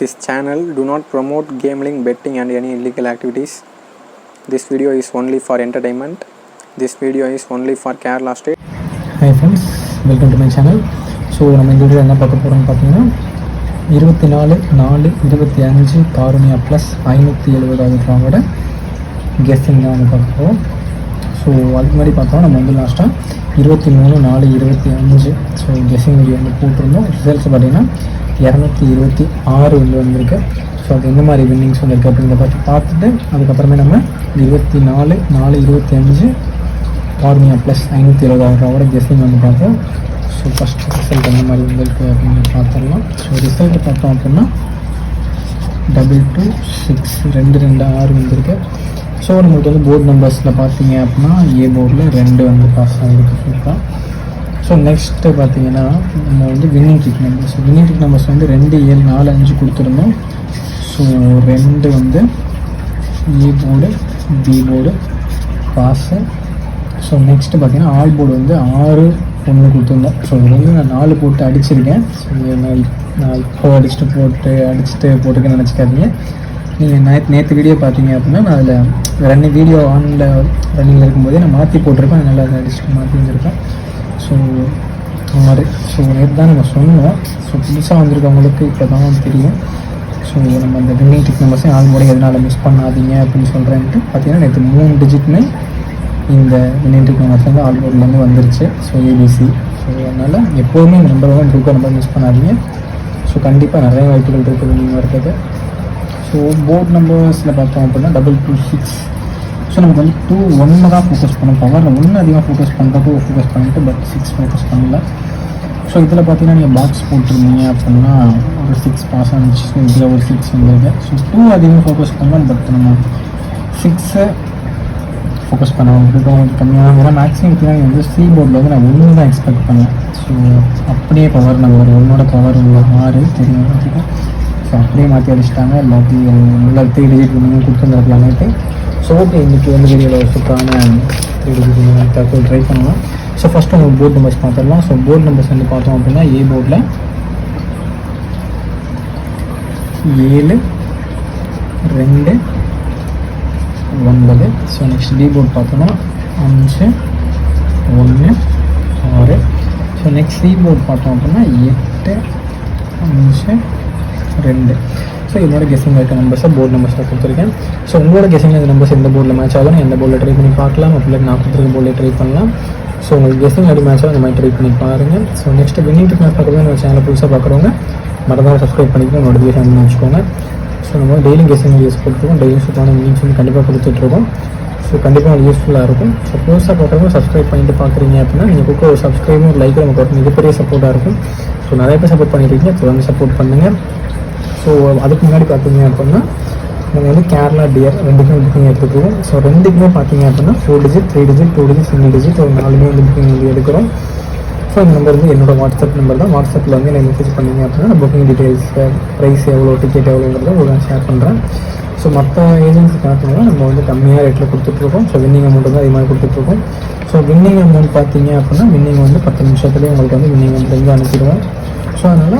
This channel do not promote gambling, betting and any illegal activities. This video is only for entertainment. This video is only for Kerala state. Hi friends welcome to my channel so நம்ம இந்த video என்ன பார்க்க போகிறோம்னு பார்த்தீங்கன்னா இருபத்தி நாலு நாலு இருபத்தி அஞ்சு காரணியா ப்ளஸ் ஐநூற்றி எழுபதாவது ட்ராவோட கெஸ்டிங் தான் வந்து பார்க்க போகிறோம் ஸோ அதுக்கு முன்னாடி பார்த்தோம் நம்ம வந்து லாஸ்ட்டாக இருபத்தி மூணு நாலு இருபத்தி அஞ்சு ஸோ கெஸ்டிங் வீடியோ வந்து போட்டிருந்தோம் ரிசல்ட்ஸ் பார்த்தீங்கன்னா இரநூத்தி இருபத்தி ஆறு வந்து வந்திருக்கு. ஸோ அது எந்த மாதிரி வின்னிங்ஸ் வந்திருக்கு அப்படிங்கிறத பார்த்து பார்த்துட்டு அதுக்கப்புறமே நம்ம இருபத்தி நாலு நாலு இருபத்தி அஞ்சு கார்னியா ப்ளஸ் ஐநூற்றி இருபதாயிரம் ரூபாவோட கெஸ்டிங் வந்து பார்த்தோம். ஸோ ஃபஸ்ட் ரிசல்ட் எந்த மாதிரி வந்திருக்கு அப்படின்னு பார்த்துடலாம். ஸோ ரிசல்ட் பார்த்தோம் அப்படின்னா டபுள் டூ சிக்ஸ் ரெண்டு ரெண்டு ஆறு வந்திருக்கு. ஸோ நம்மளுக்கு வந்து போர்டு நம்பர்ஸில் பார்த்தீங்க அப்படின்னா ஏ போர்டில் ரெண்டு வந்து பாஸ் ஆகிருக்கு சூப்பராக ஸோ நெக்ஸ்ட்டு பார்த்தீங்கன்னா நம்ம வந்து winning trick numbers winning trick numbers வந்து ரெண்டு ஏழு நாலு அஞ்சு கொடுத்துருந்தோம். ஸோ ரெண்டு வந்து A board B board pass so next பார்த்தீங்கன்னா ஆல் போர்டு வந்து ஆறு ஒன்று கொடுத்துருந்தோம். ஸோ இதில் வந்து நான் நாலு போட்டு அடிச்சிருக்கேன். ஸோ நான் நான் இப்போ அடிச்சுட்டு போட்டு அடிச்சுட்டு போட்டுக்கன்னு நினச்சிக்காதீங்க. நீங்கள் நேற்று நேற்று வீடியோ பார்த்தீங்க அப்படின்னா நான் அதில் ரன்னிங் வீடியோ ஆனில் ரன்னிங்கில் இருக்கும்போதே நான் மாற்றி போட்டிருப்பேன். அதனால் அதை அடிச்சுட்டு மாற்றி வந்திருக்கேன் ஸோ ஆறு ஸோ நேற்று தான் நம்ம சொன்னோம் ஸோ புதுசாக வந்திருக்கவங்களுக்கு இப்போ தான் தெரியும். ஸோ நம்ம அந்த வின்னிங் டிக் நம்பர்ஸையும் ஆள் போர்டு எதனால் மிஸ் பண்ணாதீங்க அப்படின்னு சொல்கிறேன்ட்டு பார்த்தீங்கன்னா நேற்று மூணு டிஜிட்மே இந்த வின்னிங் நம்பர்ஸ் வந்து ஆல் போர்ட்லேருந்து வந்துருச்சு. ஸோ ஏபிசி ஸோ அதனால் எப்போதுமே இந்த நம்பர் ஒன் டூக்கோ நம்பர் மிஸ் பண்ணாதீங்க. ஸோ கண்டிப்பாக நிறைய வாய்ப்புகள் இருக்குது வின்னிங் வர்றது ஸோ போர்ட் நம்பர்ஸில் பார்த்தோம் அப்படின்னா டபுள் டூ சிக்ஸ் ஸோ நமக்கு வந்து டூ ஒன்று தான் ஃபோக்கஸ் பண்ண பவரில் ஒன்று அதிகமாக ஃபோக்கஸ் பண்ணுறப்போ டூ ஃபோக்கஸ் பண்ணிட்டு பட் சிக்ஸ் ஃபோக்கஸ் பண்ணல. ஸோ இதில் பார்த்தீங்கன்னா நீங்கள் பாக்ஸ் போட்டிருந்தீங்க அப்படின்னா ஒரு சிக்ஸ் பாஸ் ஆனிச்சு ஸோ இதில் ஒரு சிக்ஸ் வந்துருக்கு ஸோ டூ அதிகமாக ஃபோக்கஸ் பண்ணலாம் பட் நம்ம சிக்ஸை ஃபோக்கஸ் பண்ணுவோம் உங்களுக்கு கம்மியாக ஏன்னா மேக்ஸிமம் பார்த்தீங்கன்னா வந்து சி போர்டில் வந்து நான் ஒன்று தான் எக்ஸ்பெக்ட் பண்ணேன். ஸோ அப்படியே பவர் நம்பர் ஒன்னோட பவர் உள்ள ஆறு தெரியும். ஸோ அப்படியே மாற்றி அடிச்சிட்டாங்க. எல்லாத்தையும் எல்லாத்தையும் த்ரீ டிஜிட் கொடுத்துருந்துருக்கலாமேட்டு ஸோ ஓகே இன்றைக்கி வந்து வீடியோவில் சூப்பரான தகவல் ட்ரை பண்ணலாம். ஸோ ஃபஸ்ட்டு உங்களுக்கு போர்டு நம்பர்ஸ் பார்த்துடலாம். ஸோ போர்டு நம்பர்ஸ் வந்து பார்த்தோம் அப்படின்னா ஏ போர்டில் ஏழு ரெண்டு ஒன்பது. ஸோ நெக்ஸ்ட் பி போர்ட் பார்த்தோன்னா அஞ்சு ஒன்று ஆறு. ஸோ நெக்ஸ்ட் சி போர்ட் பார்த்தோம் அப்படின்னா எட்டு அஞ்சு ரெண்டு. ஸோ என்னோட கெஸிங் இருக்க நம்பர்ஸை போர்டு நம்பர்ஸில் கொடுத்துருக்கேன். ஸோ உங்களோட கெஸிங் இந்த நம்பர்ஸ் எந்த போர்டில் மேட்ச் ஆகும் எந்த போர்டில் ட்ரை பண்ணி பார்க்கலாம். அப்படி நான் கொடுத்துருக்க போர்டில் ட்ரை பண்ணலாம். ஸோ உங்களுக்கு கெஸிங் எப்படி மேட்ச் ஆகும் அந்த மாதிரி ட்ரை பண்ணி பாருங்கள் so next winning trick match பார்க்குறது நம்ம சேனல் புதுசாக பார்க்குறவங்க மறந்தாம சப்ஸ்கிரைப் பண்ணிக்கணும் நோட்டிஃபிகேஷன் வச்சுக்கோங்க. ஸோ நம்ம டெய்லி கெஸிங் வீடியோஸ் கொடுத்துருக்கோம் டெய்லி சூப்பரான மீன்ஸ் வந்து கண்டிப்பாக கொடுத்துட்ருக்கோம். ஸோ கண்டிப்பாக உங்களுக்கு யூஸ்ஃபுல்லாக இருக்கும். ஸோ புதுசாக பார்க்குறவங்க சப்ஸ்கிரைப் பண்ணிட்டு பார்க்குறீங்க அப்படின்னா நீங்கள் கொடுக்க ஒரு சப்ஸ்கிரைபும் ஒரு லைக்கும் நமக்கு ஒரு மிகப்பெரிய சப்போர்ட்டாக இருக்கும். ஸோ நிறைய பேர் சப்போர்ட் பண்ணியிருக்கீங்க தொடர்ந்து சப்போர்ட் பண்ணுங்கள் ஸோ அதுக்கு முன்னாடி பார்த்தீங்க அப்படின்னா நம்ம வந்து கேரளா டியர் ரெண்டுக்குமே புக்கிங் எடுத்துக்குவோம் ஸோ ரெண்டுக்குமே பார்த்தீங்க அப்படின்னா four digit three digit two digit single digit ஒரு நாலுமே வந்து புக்கிங் வந்து எடுக்கிறோம். ஸோ இந்த நம்பர் வந்து என்னோட வாட்ஸ்அப் நம்பர் தான். வாட்ஸ்அப்பில் வந்து எனக்கு மெசேஜ் பண்ணீங்க அப்படின்னா புக்கிங் டீட்டெயில்ஸ் ப்ரைஸ் எவ்வளோ டிக்கெட் எவ்வளோங்கிறத உங்களுக்கு ஷேர் பண்ணுறேன் ஸோ மற்ற ஏஜென்சி பார்த்தீங்கன்னா நம்ம வந்து கம்மியாக ரேட்டில் கொடுத்துட்ருக்கோம் ஸோ வின்னிங் அமௌண்ட் தான் அதிகமாக கொடுத்துட்ருக்கோம் ஸோ வின்னிங் அமௌண்ட் பார்த்தீங்க அப்படின்னா வின்னிங் வந்து பத்து நிமிஷத்துலேயே உங்களுக்கு வந்து வின்னிங் அமௌண்ட் வந்து அனுப்பிடுவோம் ஸோ அதனால்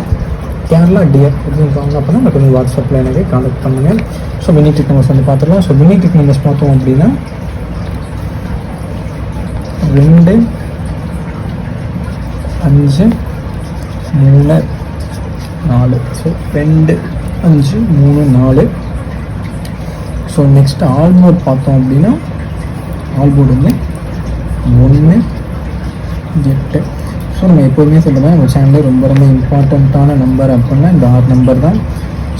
கேரளா டியர் அப்படின்னு வாங்க அப்படின்னா எனக்கு வந்து வாட்ஸ்அப்பில் எனக்கு கான்டாக்ட் பண்ணுங்கள் ஸோ மினி டிக் நம்பர்ஸ் வந்து பார்த்துக்கலாம் ஸோ மினி டிக் நம்பர்ஸ் பார்த்தோம் அப்படின்னா ரெண்டு அஞ்சு மூணு நாலு. ஸோ ரெண்டு அஞ்சு மூணு நாலு. ஸோ நெக்ஸ்ட் ஆல்போர்ட் பார்த்தோம் அப்படின்னா ஆல்போர்டு வந்து ஒன்று எட்டு ஸோ நம்ம எப்போதுமே சொல்லுவேன் நம்ம சேனலில் ரொம்ப ரொம்ப இம்பார்ட்டண்ட்டான நம்பர் அப்படின்னா இந்த ஆறு நம்பர் தான்.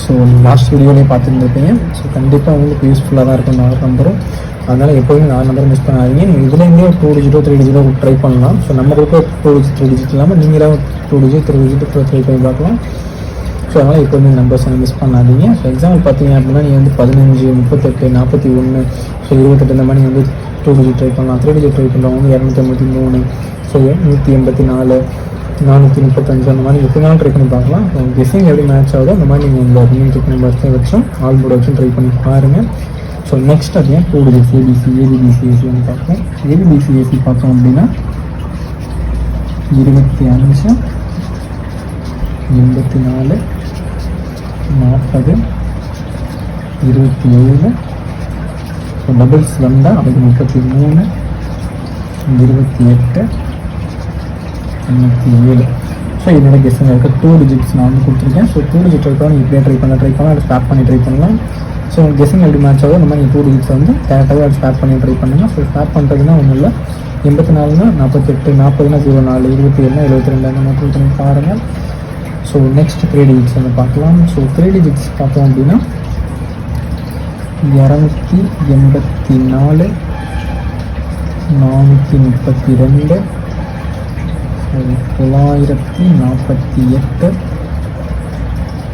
ஸோ லாஸ்ட் வீடியோலேயே பார்த்துருந்துருப்பீங்க. ஸோ கண்டிப்பாக உங்களுக்கு யூஸ்ஃபுல்லாக தான் இருக்கும் இந்த ஆறு நம்பரும் அதனால் எப்போதுமே இந்த ஆறு நம்பர் மிஸ் பண்ணாதீங்க. நீங்கள் இதுலேருந்தே டூ டிஜிட்டோ த்ரீ டிஜிட்டோ ட்ரை பண்ணலாம். ஸோ நம்ம கொடுக்க டூ டிஜிட் த்ரீ டிஜிட் இல்லாமல் நீங்களாக two digit three digit try பண்ணி பார்க்கலாம். ஸோ அதனால் எப்போதுமே இந்த நம்பர்ஸ் மிஸ் பண்ணாதீங்க. ஸோ எக்ஸாம்பிள் பார்த்தீங்க அப்படின்னா நீங்கள் வந்து பதினஞ்சு முப்பத்தெட்டு நாற்பத்தி ஒன்று ஸோ இருபத்தெட்டு இந்த மாதிரி வந்து டூ டிஜிட் ட்ரை பண்ணலாம். த்ரீ டிஜிட் ட்ரை பண்ணுறவங்க இரநூத்தி ஐம்பத்தி மூணு ஸோ நூற்றி எண்பத்தி நாலு நானூற்றி முப்பத்தஞ்சு அந்த மாதிரி எப்படினாலும் ட்ரை பண்ணி பார்க்கலாம். டிசைன் எப்படி மேட்ச் ஆகுதோ அந்த மாதிரி நீங்கள் உங்கள் மீன் டிக் நம்பர்ஸை வச்சும் ஆல் போர்டு வச்சும் ட்ரை பண்ணி பாருங்கள் ஸோ நெக்ஸ்ட் அப்படியே டூ டிஜிட்ஸ் ஏபிசி ஏபிபிசிஎஸ்சி வந்து பார்ப்போம். ஏபிபிசிஎஸ்சி பார்த்தோம் அப்படின்னா இருபத்தி அஞ்சு எண்பத்தி நாலு நாற்பது இருபத்தி ஏழு. ஸோ டபுள்ஸ் வந்தால் அதுக்கு முப்பத்தி மூணு இருபத்தி எட்டு தொண்ணூற்றி ஏழு ஸோ என்னோட கெஸ்ஸில் இருக்க டூ டிஜிட்ஸ் நான் வந்து கொடுத்துருக்கேன். ஸோ டூ டிஜிட் இருக்கா? நீங்கள் இப்படியே ட்ரை பண்ண ட்ரை பண்ணலாம். அதை ஸ்டார்ட் பண்ணி ட்ரை பண்ணலாம். ஸோ கெஸ்ஸிங் எப்படி மேட்ச் ஆகும் இந்த மாதிரி டூ டிஜிட்ஸ் வந்து டேரெக்டாகவே அதை ஸ்டார்ட் பண்ணி ட்ரை பண்ணுங்கள் ஸோ ஸ்டார்ட் பண்ணுறதுனா ஒன்றும் இல்லை. எண்பத்தி நாலுனா நாற்பத்தெட்டு நாற்பதுனா ஜீரோ நாலு இருபத்தி ஏழுனா எழுபத்தி ரெண்டு அந்த மாதிரி கொடுத்து பாருங்கள் ஸோ நெக்ஸ்ட் த்ரீ டிஜிட்ஸ் வந்து பார்க்கலாம். ஸோ த்ரீ டிஜிட்ஸ் பார்த்தோம் அப்படின்னா இரநூத்தி எண்பத்தி நாலு நானூற்றி முப்பத்தி ரெண்டு தொள்ளாயிரத்தி நாற்பத்தி எட்டு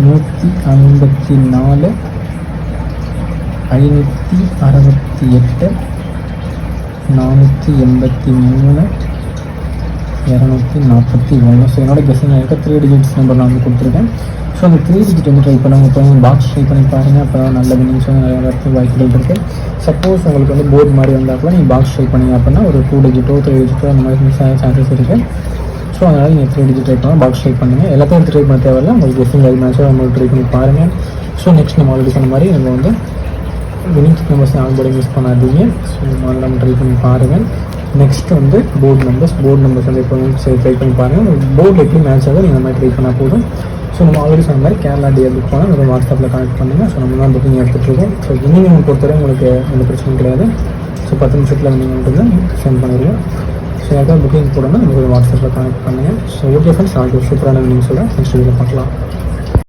நூற்றி ஐம்பத்தி நாலு ஐநூற்றி அறுபத்தி எட்டு நானூற்றி எண்பத்தி மூணு இரநூத்தி நாற்பத்தி ஒன்று. ஸோ என்னோட கெஸ்ஸிங் இருக்க த்ரீ டிஜிட்ஸ் நம்பர் நான் வந்து கொடுத்துருக்கேன். ஸோ அந்த த்ரீ டிஜிட் வந்து ட்ரை பண்ணுங்கள் இப்போ பாக்ஸ் ட்ரை பண்ணி பாருங்கள் அப்போ தான் நல்ல வினிங்ஸ் வந்து நிறைய வரது வாய்ப்புகள் இருக்குது சப்போஸ் உங்களுக்கு வந்து போர்டு மாதிரி வந்தால் கூட நீங்கள் பாக்ஸ் ட்ரை பண்ணீங்க அப்படின்னா ஒரு டூ டிஜிட்டோ த்ரீ டிஜிட்டோ அந்த மாதிரி மிஸ் ஆக சான்சஸ் இருக்குது ஸோ அதனால் நீங்கள் த்ரீ டிஜிட் ட்ரை பண்ணால் பாக்ஸ் ட்ரை பண்ணுங்கள் எல்லாத்தையும் எடுத்து ட்ரை பண்ண தேவையில்ல. உங்களுக்கு கெஸ்ஸிங் லைவ் மேட்ச்சோ நம்ம ட்ரை பண்ணி பாருங்கள் ஸோ நெக்ஸ்ட் நம்ம ஆல்ரெடி சொன்ன மாதிரி நம்ம வந்து வினிங் மெம்பர்ஸ் ஆல்படி மிஸ் பண்ணாதீங்க. ஸோ முதல்ல நம்ம ட்ரை பண்ணி பாருங்கள் நெக்ஸ்ட் வந்து போர்டு நம்பர்ஸ் போர்டு நம்பர்ஸ் வந்து எப்போ சரி ட்ரை பண்ணி பாருங்கள் போர்டு எப்படி மேட்ச் ஆகும் நீங்கள் மாதிரி ட்ரை பண்ணால் போதும். ஸோ நம்ம ஆல்ரெடி சொன்ன மாதிரி கேரளா டிஏ புக் பண்ணால் நம்ம வாட்ஸ்அப்பில் கனெக்ட் பண்ணுங்கள் ஸோ நம்ம தான் புக்கிங் எடுத்துகிட்ருக்கோம் ஸோ வினிங் பொறுத்தவரை உங்களுக்கு எந்த பிரச்சனையும் கிடையாது. ஸோ பத்து நிமிஷத்தில் நீங்கள் மட்டும்தான் சென்ட் பண்ணிடுவோம் ஸோ யாருக்காவது புக்கிங் போடணும் நமக்கு வாட்ஸ்அப்பில் கனெக்ட் பண்ணுங்கள் ஸோ ஓகே ஃப்ரெண்ட்ஸ் நாளைக்கு சூப்பரான வினிங் சொல்கிறேன் நெக்ஸ்ட் வீடியோ பார்க்கலாம்.